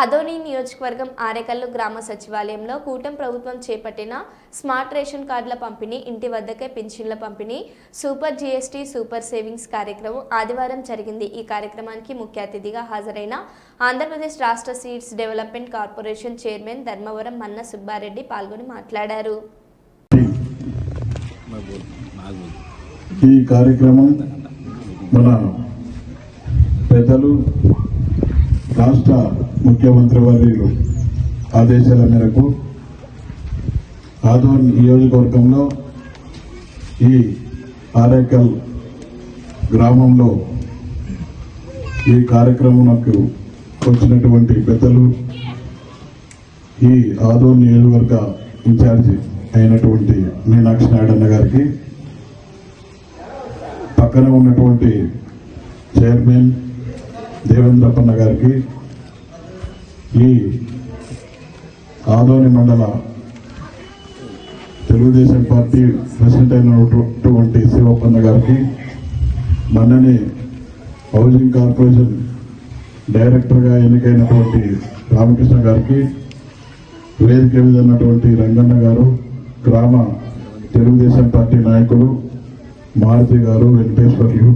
అదోని నియోజకవర్గం ఆరేకల్లు గ్రామ సచివాలయంలో కూటం ప్రభుత్వం చేపట్టిన స్మార్ట్ రేషన్ కార్డుల పంపిణీ ఇంటి వద్దకే పింఛన్ల పంపిణీ సూపర్ జీఎస్టీ సూపర్ సేవింగ్స్ కార్యక్రమం ఆదివారం జరిగింది. ఈ కార్యక్రమానికి ముఖ్య అతిథిగా హాజరైన ఆంధ్రప్రదేశ్ రాష్ట్ర seeds development corporation chairman Dharmavaram Manna Subba Reddy పాల్గొని మాట్లాడారు. ఈ కార్యక్రమం మన పెద్దలు రాష్ట్ర ముఖ్యమంత్రి వర్యులు ఆదేశాల మేరకు ఆదోన్ నియోజకవర్గంలో ఈ ఆరేకల్ గ్రామంలో ఈ కార్యక్రమంకు వచ్చినటువంటి పెద్దలు ఈ ఆదోన్ నియోజకవర్గ ఇన్ఛార్జి అయినటువంటి మీనాక్షి నాయుడు అన్న గారికి పక్కన ఉన్నటువంటి చైర్మన్ దేవేంద్రప్పన్న గారికి ఈ ఆదోని మండల తెలుగుదేశం పార్టీ ప్రెసిడెంట్ అయినటువంటి శివప్పన్న గారికి మన్నని హౌసింగ్ కార్పొరేషన్ డైరెక్టర్గా ఎన్నికైనటువంటి రామకృష్ణ గారికి వేదిక మీద రంగన్న గారు గ్రామ తెలుగుదేశం పార్టీ నాయకులు మారుతి గారు వెంకటేశ్వర్లు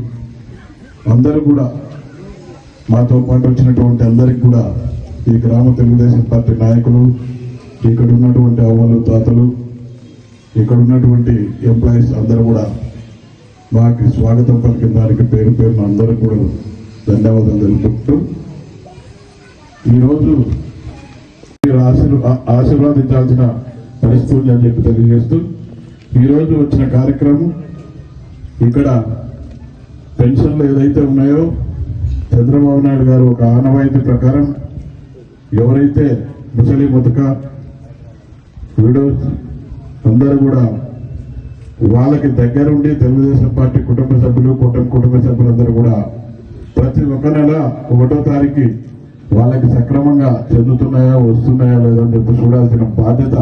అందరూ కూడా మాతో పాటు వచ్చినటువంటి అందరికి కూడా ఈ గ్రామ తెలుగుదేశం పార్టీ నాయకులు ఇక్కడ ఉన్నటువంటి అవ్వలు తాతలు ఇక్కడ ఉన్నటువంటి ఎంప్లాయీస్ అందరూ కూడా మాకు స్వాగతం పలికిన దానికి పేరు పేరున అందరూ కూడా ధన్యవాదాలు తెలుపుతూ ఈరోజు మీరు ఆశీర్- ఆశీర్వాదించాల్సిన పరిస్థితులు అని చెప్పి తెలియజేస్తూ ఈరోజు వచ్చిన కార్యక్రమం ఇక్కడ పెన్షన్లు ఏదైతే ఉన్నాయో చంద్రబాబు నాయుడు గారు ఒక ఆనవాయితీ ప్రకారం ఎవరైతే ముసలి ముతక విడోస్ అందరూ కూడా వాళ్ళకి దగ్గరుండి తెలుగుదేశం పార్టీ కుటుంబ సభ్యులు కుటుంబ కుటుంబ సభ్యులందరూ కూడా ప్రతి ఒక్క నెల ఒకటో తారీఖు వాళ్ళకి సక్రమంగా చెందుతున్నాయా వస్తున్నాయా లేదా అని చెప్పి చూడాల్సిన బాధ్యత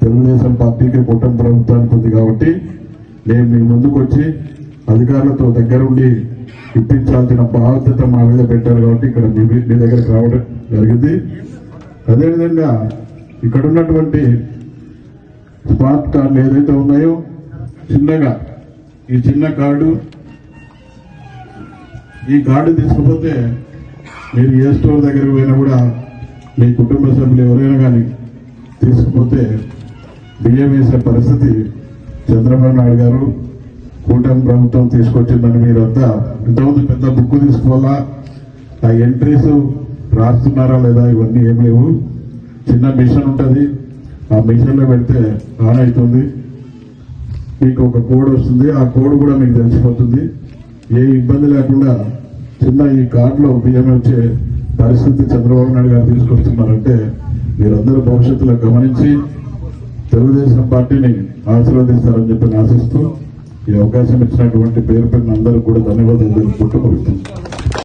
తెలుగుదేశం పార్టీకి కుటుంబ ప్రభుత్వానికి ఉంది కాబట్టి నేను మీ ముందుకు వచ్చి అధికారులతో దగ్గరుండి ఇప్పించాల్సిన బాధ్యత మా మీద పెట్టారు కాబట్టి ఇక్కడ మీ మీ దగ్గరకు రావడం జరిగింది. అదేవిధంగా ఇక్కడ ఉన్నటువంటి స్మార్ట్ కార్డులు ఏదైతే ఉన్నాయో చిన్నగా ఈ చిన్న కార్డు ఈ కార్డు తీసుకుపోతే మీరు ఏ స్టోర్ దగ్గరికి పోయినా కూడా మీ కుటుంబ సభ్యులు ఎవరైనా కానీ తీసుకుపోతే బియ్యం వేసే పరిస్థితి చంద్రబాబు నాయుడు గారు కూటమి ప్రభుత్వం తీసుకొచ్చిందని మీరంతా ఇంతకుముందు పెద్ద బుక్ తీసుకోవాలా? ఆ ఎంట్రీస్ రాస్తున్నారా లేదా ఇవన్నీ ఏం లేవు. చిన్న మిషన్ ఉంటుంది. ఆ మిషన్లో పెడితే ఆన్ అవుతుంది. మీకు ఒక కోడ్ వస్తుంది. ఆ కోడ్ కూడా మీకు తెలిసిపోతుంది. ఏ ఇబ్బంది లేకుండా చిన్న ఈ కార్డులో బియ్యం వచ్చే పరిస్థితి చంద్రబాబు నాయుడు గారు తీసుకొస్తున్నారంటే మీరందరూ భవిష్యత్తులో గమనించి తెలుగుదేశం పార్టీని ఆశీర్వదిస్తారని చెప్పి నేను ఆశిస్తూ ఈ అవకాశం ఇచ్చినటువంటి పేరు పేరున అందరూ కూడా ధన్యవాదాలు తెలుపుకుంటూ